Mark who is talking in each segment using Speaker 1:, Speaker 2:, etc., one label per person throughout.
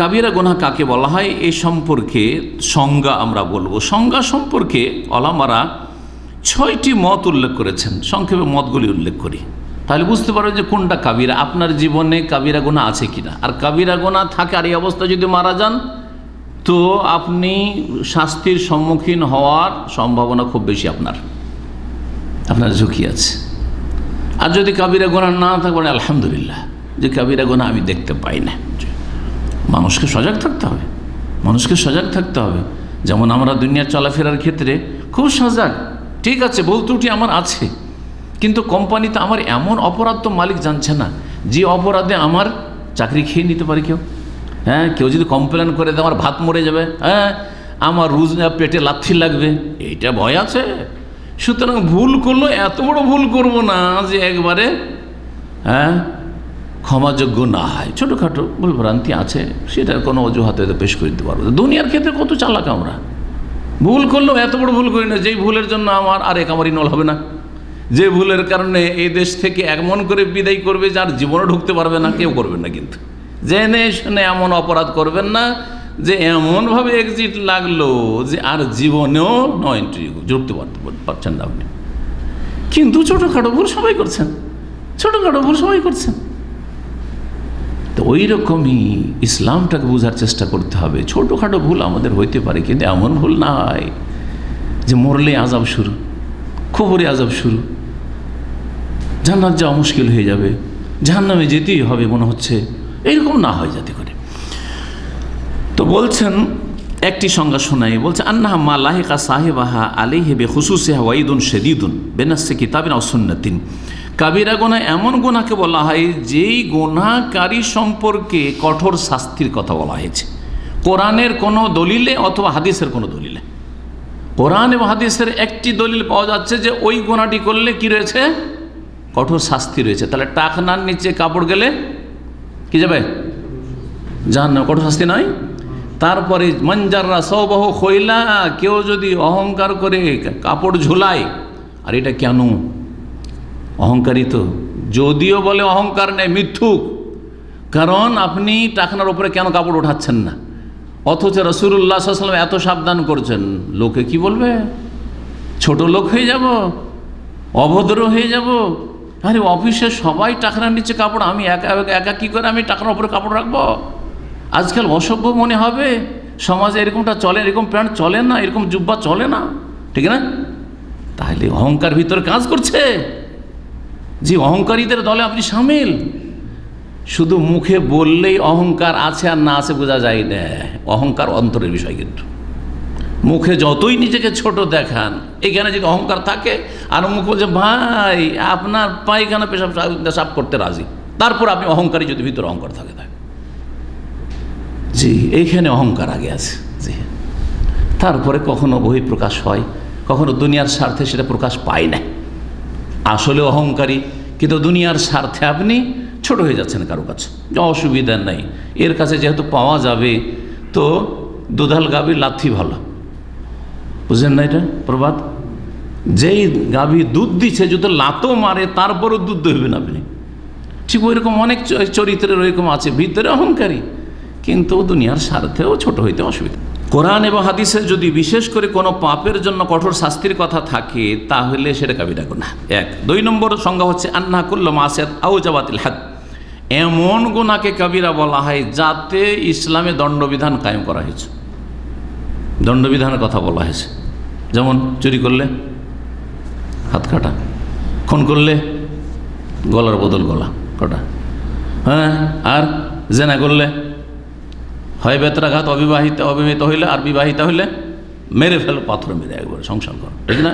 Speaker 1: কাবিরা গোনা কাকে বলা হয়? এই সম্পর্কে সংজ্ঞা আমরা বলব। সংজ্ঞা সম্পর্কে অলামারা ছয়টি মত উল্লেখ করেছেন। সংক্ষেপে মতগুলি উল্লেখ করি। তাহলে বুঝতে পারবেন যে কোনটা কাবিরা। আপনার জীবনে কাবিরা গোনা আছে কিনা? আর কাবিরা গোনা থাকে আর এই অবস্থায় যদি মারা যান, তো আপনি শাস্তির সম্মুখীন হওয়ার সম্ভাবনা খুব বেশি আপনার। আপনার ঝুঁকি আছে। আর যদি কাবিরা গোনা না থাকে বলে আলহামদুলিল্লাহ, যে কাবিরা গোনা আমি দেখতে পাই না। মানুষকে সজাগ থাকতে হবে। মানুষকে সজাগ থাকতে হবে। যেমন আমরা দুনিয়ার চলাফেরার ক্ষেত্রে খুব সজাগ। ঠিক আছে, ভুল ত্রুটি আমার আছে। কিন্তু কোম্পানিতে আমার এমন অপরাধ তো মালিক জানছে না। যে অপরাধে আমার চাকরি খেয়ে নিতে পারে কেউ। হ্যাঁ কেউ যদি কমপ্লেন করে দেয়, আমার ভাত মরে যাবে। হ্যাঁ আমার রুজ পেটে লাথি লাগবে। এইটা ভয় আছে। সুতরাং ভুল করল এত বড় ভুল করব না যে একবারে হ্যাঁ ক্ষমাযোগ্য না হয়। ছোটোখাটো ভুলভ্রান্তি আছে, সেটার কোনো অজুহাতে পেশ করে দিতে পারব। দুনিয়ার ক্ষেত্রে কত চালাক আমরা। ভুল করলেও এত বড় ভুল করি না, যেই ভুলের জন্য আমার আর একামারি নল হবে না। যে ভুলের কারণে এই দেশ থেকে এমন করে বিদায় করবে যার জীবনে ঢুকতে পারবে না, কেউ করবেন না কিন্তু। জেনে শুনে এমন অপরাধ করবেন না যে এমনভাবে এক্সিট লাগল যে আর জীবনেও নয় এন্ট্রি পারতে পারছেন না আপনি। কিন্তু ছোটোখাটো ভুল সবাই করছেন। ছোটোখাটো ভুল সবাই করছেন। তো ওই রকমই ইসলামটাকে বোঝার চেষ্টা করতে হবে। ছোটোখাটো ভুল আমাদের হইতে পারে, কিন্তু এমন ভুল না হয় যে মরলে আজাব শুরু খবরে আজাব শুরু। জান্নাত যাওয়া মুশকিল হয়ে যাবে, জাহান্নামে যেতেই হবে মনে হচ্ছে, এইরকম না হয় যাতে করে। তো বলছেন, একটি সংজ্ঞা শোনাই, বলছে আন্না মা লাহিকা সাহেবাহা আলী হেবে হুসুসে ওয়াইদুন শেদিদুন বেনাসে কিতাবিন অসন্নাতিন কাবিরা গোনা এমন গোনাকে বলা হয়, যেই গোনাকারী সম্পর্কে কঠোর শাস্তির কথা বলা হয়েছে। কোরআনের কোনো দলিলে অথবা হাদিসের কোনো দলিলে। কোরআন এবং হাদিসের একটি দলিল পাওয়া যাচ্ছে যে, ওই গোনাটি করলে কি রয়েছে? কঠোর শাস্তি রয়েছে। তাহলে টাকনার নিচে কাপড় গেলে কি যাবে? জান না কঠোর শাস্তি নয়। তারপরে মঞ্জাররা সৌবাহ খৈলা, কেউ যদি অহংকার করে কাপড় ঝোলায়, আর এটা কেন? অহংকারী তো। যদিও বলে অহংকার নেই, মিথ্যুক। কারণ আপনি টাকনার ওপরে কেন কাপড় ওঠাচ্ছেন না? অথচ রসুল্লাহ সাল্লাম এত সাবধান করছেন। লোকে কি বলবে? ছোট লোক হয়ে যাব, অভদ্র হয়ে যাব। আরে অফিসে সবাই টাকনার নিচে কাপড়, আমি একা একা কী করে আমি টাকনার ওপরে কাপড় রাখব? আজকাল অসভ্য মনে হবে। সমাজে এরকমটা চলে, এরকম প্যান্ট চলে না, এরকম জুব্বা চলে না। ঠিক না? তাহলে অহংকার ভিতরে কাজ করছে। যে অহংকারীদের দলে আপনি সামিল। শুধু মুখে বললেই অহংকার আছে আর না আছে বোঝা যায় না। অহংকার অন্তরের বিষয় কিন্তু। মুখে যতই নিজেকে ছোট দেখান, এখানে যদি অহংকার থাকে, আর মুখ বলছে, ভাই, আপনার পায়খানা পেশাব সাফ করতে রাজি। তারপর আপনি অহংকারী যদি ভিতরে অহংকার থাকে থাকে জি, এইখানে অহংকার আগে আছে। জি। তারপরে কখনো বহি প্রকাশ হয়, কখনো দুনিয়ার স্বার্থে সেটা প্রকাশ পায় না। আসলে অহংকারী, কিন্তু দুনিয়ার স্বার্থে আপনি ছোট হয়ে যাচ্ছেন কারও কাছে। অসুবিধা নাই। এর কাছে যেহেতু পাওয়া যাবে, তো দুধাল গাভীর লাথি ভালো। বুঝলেন না এটা প্রবাদ যেই গাভী দুধ দিচ্ছে যদি লাতো মারে, তারপরও দুধ দইবেন আপনি। ঠিক ওই রকম অনেক চরিত্রের ওইরকম আছে, ভিতরে অহংকারী, কিন্তু দুনিয়ার স্বার্থেও ছোট হইতে অসুবিধা। কোরআন এবং হাদিসে যদি বিশেষ করে কোনো পাপের জন্য কঠোর শাস্তির কথা থাকে, তাহলে সেটা কাবিরা গুণা এক। দুই নম্বর সংজ্ঞা হচ্ছে, আন্না কুল্ল মাসিয়াত আউজাবাতিল হাদ। এমন গুণাকে কাবিরা বলা হয় যাতে ইসলামে দণ্ডবিধান কায়েম করা হয়েছে। দণ্ডবিধানের কথা বলা হয়েছে। যেমন, চুরি করলে হাত কাটা, খুন করলে গলার বদল গলা কটা। হ্যাঁ আর জেনা করলে হয় বেতরাঘাত, অবিবাহিত অবিবাহিত হইলে আর বিবাহিত হইলে মেরে ফেলো, পাথর মেরে একবার সংসার করো। ঠিক না?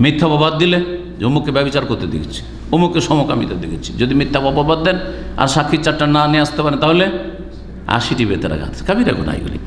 Speaker 1: মিথ্যা অপবাদ দিলে যে অমুককে ব্যবচার করতে দেখেছি, অমুককে সমকামিতে দেখেছি। যদি মিথ্যা অপবাদ দেন আর সাক্ষীর চারটা না নিয়ে আসতে পারেন, তাহলে আশিটি বেতরাঘাত। কাবিরা গুণা এগুলি।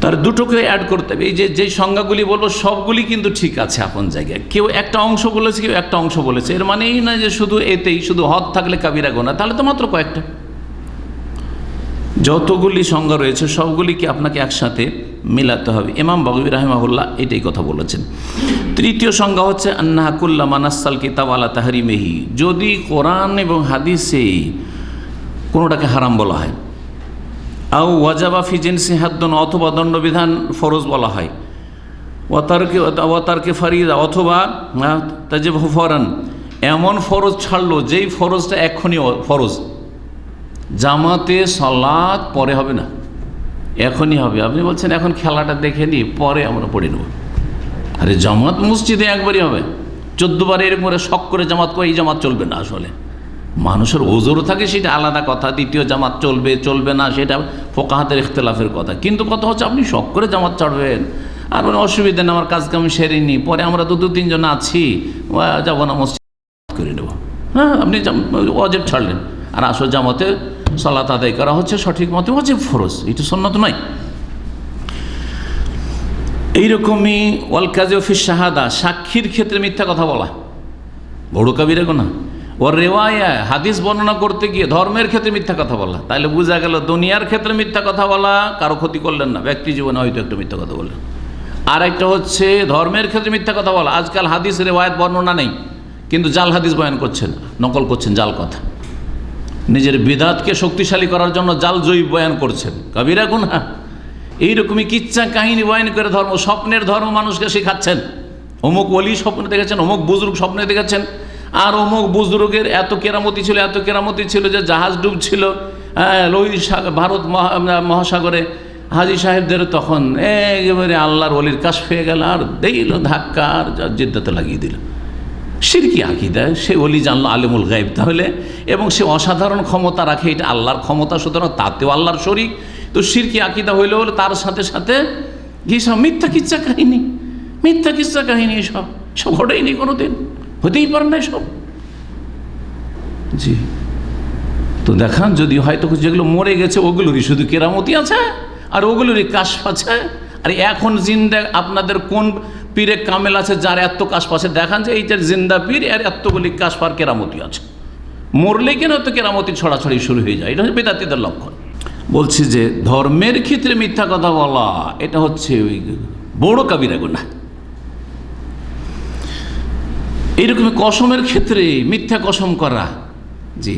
Speaker 1: তার দুটোকে অ্যাড করতে হবে। এই যে যে সংজ্ঞাগুলি বলব, সবগুলি কিন্তু ঠিক আছে আপন জায়গায়। কেউ একটা অংশ বলেছে, কেউ একটা অংশ বলেছে। এর মানে এই না যে শুধু এতেই, শুধু হদ থাকলে কাবিরা গোনা তাহলে তো মাত্র কয়েকটা। যতগুলি সংজ্ঞা রয়েছে সবগুলিকে আপনাকে একসাথে মিলাতে হবে? ইমাম বগবী রাহেমাহুল্লাহ এটাই কথা বলেছেন। তৃতীয় সংজ্ঞা হচ্ছে আন্নাহাকুল্লা মানাসাল কিতাব আলা তাহারি মেহি যদি কোরআন এবং হাদিসে কোনোটাকে হারাম বলা হয় আউ ওয়াজাবা ফিজেন্সি হাদ্দন অথবা দণ্ডবিধান ফরজ বলা হয় ওয়াতারকে ওয়াতারকে ফারিদা অথবা তাজে ফরান এমন ফরজ ছাড়লো, যেই ফরজটা এক্ষুনি ফরজ। জামাতে সলাৎ পরে হবে না। এখনই হবে। আপনি বলছেন, এখন খেলাটা দেখে নিই, পরে আমরা পড়ে নেব। আরে, জামাত মসজিদে একবারই হবে। চোদ্দবার এরকম করে শখ করে জামাত করে এই জামাত চলবে না আসলে। মানুষের ওজোরও থাকে, সেটা আলাদা কথা। দ্বিতীয় জামাত চলবে চলবে না, সেটা ফোকাহাতের ইখতলাফের কথা। কিন্তু কথা হচ্ছে, আপনি শখ করে জামাত চড়বেন আর মানে অসুবিধা নেই, আমার কাজ কাম সেরিনি, পরে আমরা তো দু, তিনজন আছি যাব না মসজিদ করে নেব। হ্যাঁ আপনি অজেব ছাড়লেন। আর আসল জামাতে সলাত আদায় করা হচ্ছে সঠিক মতে অজেব ফরজ, এটা সন্ন্যত নয়। এইরকমই ওয়াল কাজে অফিস শাহাদা, সাক্ষীর ক্ষেত্রে মিথ্যা কথা বলা। বড় কাবিরা গোনা ওর রেওয়ায়া, হাদিস বর্ণনা করতে গিয়ে ধর্মের ক্ষেত্রে মিথ্যা কথা বলা। তাহলে বোঝা গেল দুনিয়ার ক্ষেত্রে মিথ্যা কথা বলা, কারও ক্ষতি করলেন না। ব্যক্তি জীবনে হয়তো একটা মিথ্যা কথা বললেন। আর একটা হচ্ছে ধর্মের ক্ষেত্রে মিথ্যা কথা বলা। আজকাল হাদিস রেওয়ায়ত বর্ণনা নেই, কিন্তু জাল হাদিস বয়ান করছেন, নকল করছেন জাল কথা। নিজের বিদাতকে শক্তিশালী করার জন্য জাল জয়ী বয়ান করছেন। কবিরা গুনা। এইরকমই কিচ্ছা কাহিনী বয়ান করে ধর্ম, স্বপ্নের ধর্ম মানুষকে শেখাচ্ছেন। অমুক অলি স্বপ্নে দেখেছেন, অমুক বুজরুগ স্বপ্নে দেখেছেন। আর অমুক বুজরুগের এত কেরামতি ছিল, এত কেরামতি ছিল যে জাহাজ ডুব ডুবছিল লোহিত ভারত মহাসাগরে। হাজি সাহেবদের তখন একেবারে আল্লাহর অলির কাশ পেয়ে গেল, আর দিল ধাক্কা, আর জিদ্দাতে লাগিয়ে দিল। সিরকি আকিদা, সে অলি জানলো আলিমুল গাইব তাহলে, এবং সে অসাধারণ ক্ষমতা রাখে, এটা আল্লাহর ক্ষমতা, সুতরাং তাতেও আল্লাহর শরিক। তো সিরকি আকিদা হইলে হলে তার সাথে সাথে সব মিথ্যা কিচ্ছা কাহিনী? মিথ্যা কিচ্ছা কাহিনী সব সব ঘটেইনি কোনো দিন হতেই পারে না সব। জি। তো দেখান, যদি হয়তো যেগুলো মরে গেছে, ওগুলোরই শুধু কেরামতি আছে, আর ওগুলোরই কাশ আছে, আর এখন জিন্দা আপনাদের কোন পীরে কামেল আছে, যার এত আছে দেখান যে এইটার জিন্দা পীর আর এতগুলি কাশফার কেরামতি আছে। মরলে কেন তো কেরামতি ছড়াছড়ি শুরু হয়ে যায়? এটা হচ্ছে বেদাতিদের লক্ষণ। বলছি যে, ধর্মের ক্ষেত্রে মিথ্যা কথা বলা, এটা হচ্ছে ওই বড় কাবিরা গুণা এইরকম কসমের ক্ষেত্রে মিথ্যা কসম করা, জি।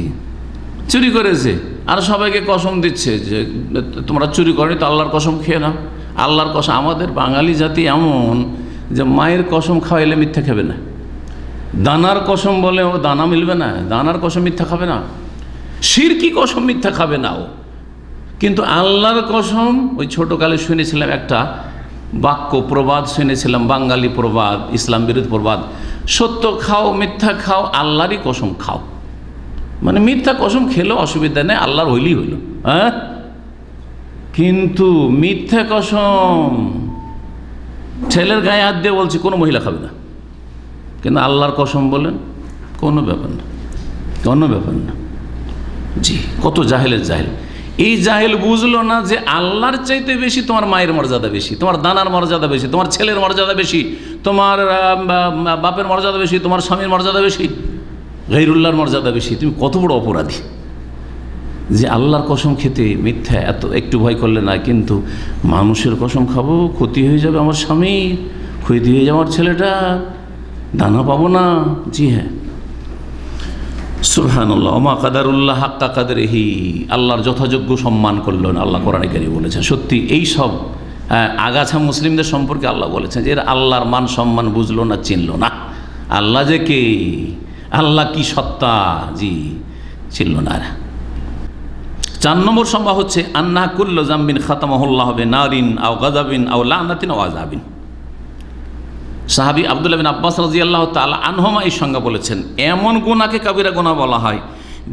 Speaker 1: চুরি করেছে, আর সবাইকে কসম দিচ্ছে যে, তোমরা চুরি করনি তো আল্লাহর কসম খেয়ে নাও। আল্লাহর কসম, আমাদের বাঙালি জাতি এমন যে মায়ের কসম খাওয়াইলে মিথ্যা খাবে না। দানার কসম বলে ও দানা মিলবে না, দানার কসম মিথ্যা খাবে না। সিরকি কসম মিথ্যা খাবে না ও। কিন্তু আল্লাহর কসম, ওই ছোটোকালে শুনেছিলাম একটা বাক্য, প্রবাদ শুনেছিলাম, বাঙালি প্রবাদ, ইসলাম বিরোধী প্রবাদ। সত্য খাও, মিথ্যা খাও, আল্লাহরই কসম খাও। মানে মিথ্যা কসম খেলেও অসুবিধা নেই, আল্লাহর হইলেই হইল। হ্যাঁ? কিন্তু মিথ্যা কসম ছেলের গায়ে হাত দিয়ে বলছি, কোনো মহিলা খাবে না। কিন্তু আল্লাহর কসম বলেন, কোনো ব্যাপার না, কোনো ব্যাপার না। জি, কত জাহেলের জাহেল। এই জাহেল বুঝলো না যে আল্লাহর চাইতে বেশি তোমার মায়ের মর্যাদা বেশি, তোমার দানার মর্যাদা বেশি, তোমার ছেলের মর্যাদা বেশি, তোমার বাপের মর্যাদা বেশি, তোমার স্বামীর মর্যাদা বেশি গৈরুল্লাহর মর্যাদা বেশি। তুমি কত বড় অপরাধী। যে আল্লাহর কসম খেতে মিথ্যা, এত একটু ভয় করলে না, কিন্তু মানুষের কসম খাব, ক্ষতি হয়ে যাবে আমার স্বামী, ক্ষতি হয়ে যাবে আমার ছেলেটা, দানা পাবো না। জি হ্যাঁ। সুলহানুল্লাহ ওমা কাদারুল্লাহ হাক্কা কাদারেহি। আল্লাহর যথাযোগ্য সম্মান করল না, আল্লাহ কোরআনিকারী বলেছেন। সত্যি, এই সব আগাছা মুসলিমদের সম্পর্কে আল্লাহ বলেছেন যে এরা আল্লাহর মান সম্মান বুঝলো না, চিনল না। আল্লাহ যে কে? আল্লাহ কি সত্তা? জি, চিনল না চার নম্বর সম্ভব হচ্ছে, আন্না কুল্ল জাম্বিন খাতামহল্লা হবে নারিন আও গাজাবিন আও লানাতিন ও আজাবিন সাহাবি আবদুল্লাহ বিন আব্বাস রাজি আল্লাহ তালা আনহমা এই সংজ্ঞা বলেছেন, এমন গুণাকে কাবিরা গোনা বলা হয়,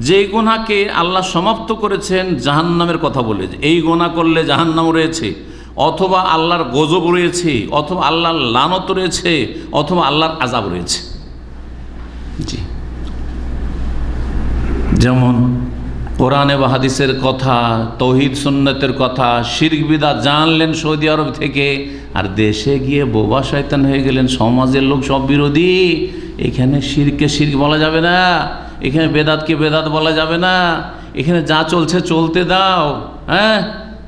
Speaker 1: যে গোনাকে আল্লাহ সমাপ্ত করেছেন জাহান্নামের কথা বলে এই গোনা করলে জাহান্নাম রয়েছে, অথবা আল্লাহর গজব রয়েছে, অথবা আল্লাহর লানত রয়েছে, অথবা আল্লাহর আজাব রয়েছে। জি। যেমন কোরআনে বা হাদিসের কথা, তৌহিদ সুন্নতের কথা, শির্ক বিদা জানলেন সৌদি আরব থেকে, আর দেশে গিয়ে বোবা শয়তান হয়ে গেলেন, সমাজের লোক সব বিরোধী। এখানে শিরকে শির্ক বলা যাবে না, এখানে বেদাতকে বেদাত বলা যাবে না, এখানে যা চলছে চলতে দাও হ্যাঁ?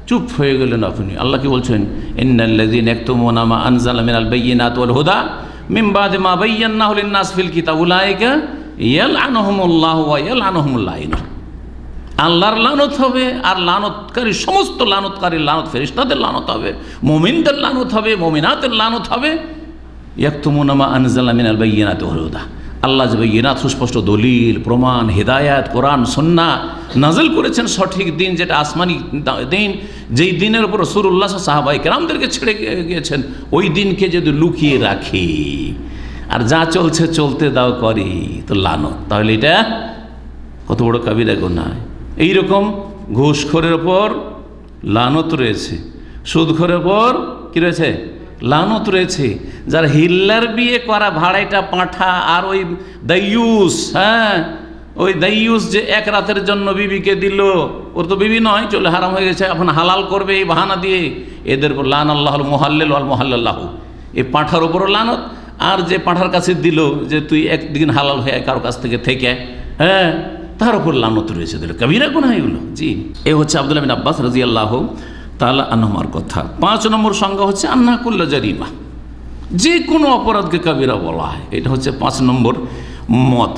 Speaker 1: চুপ হয়ে গেলেন আপনি। আল্লাহ কি বলছেন? ইন্নাল্লাযীন ইয়াকতুমুনা মা আনজালা মিনাল বায়্যিনাতি ওয়াল হুদা, মিন বাদি মা বায়্যানাহু লিন-নাস ফিল কিতাব, উলাইকা ইয়ালআনুহুমুল্লাহু ওয়া ইয়ালআনুহুমুল লাইনুন আল্লাহর লানত হবে, আর লানতকারী, সমস্ত লানতকারী লানত ফেরিস্তাদের লানত হবে। মোমিনদের লানত হবে, মোমিনাতের লানত হবে। ইয়াক্তমুনামা আনজাল্লা মিনাল বাইয়িনাত হরুদা আল্লাহ যে বাইয়িনাত, সুস্পষ্ট দলিল, প্রমাণ, হেদায়াত, কোরআন সন্না নাজল করেছেন সঠিক দিন, যেটা আসমানি দিন, যেই দিনের উপর রসুল্লাহ সাহাবাই কেরামদেরকে ছেড়ে গিয়ে- গিয়েছেন, ওই দিনকে যদি লুকিয়ে রাখি, আর যা চলছে, চলতে দাও করি, তো লানত। তাহলে এটা কত বড় কাবিরা গোনায় এইরকম ঘুষখোরের ওপর লানত রয়েছে, সুদখোরের ওপর কি রয়েছে? লানত রয়েছে। যার হিল্লার বিয়ে করা ভাড়াইটা পাঁঠা আর ওই দাইয়ুস হ্যাঁ? ওই দাইয়ুস যে এক রাতের জন্য বিবিকে দিল, ওর তো বিবি নয়, চলে হারাম হয়ে গেছে, এখন হালাল করবে এই বাহানা দিয়ে। এদের উপর লান আল্লাহ মোহাল্লেল আল মোহাল্লাহ এই পাঁঠার ওপরও লানত, আর যে পাঁঠার কাছে দিল যে তুই একদিন হালাল হয়ে কারও কাছ থেকে থেকে হ্যাঁ? তার উপর লানত রয়েছে তাহলে কবিরা গুণা এগুলো। জি। এ হচ্ছে আবদুল্লাহ বিন আব্বাস রাজি আল্লাহ তাহলে আনহমার কথা। পাঁচ নম্বর সংজ্ঞা হচ্ছে আন্না কুল্লা জারিমা। যে কোনো অপরাধকে কবিরা বলা হয়। এটা হচ্ছে পাঁচ নম্বর মত।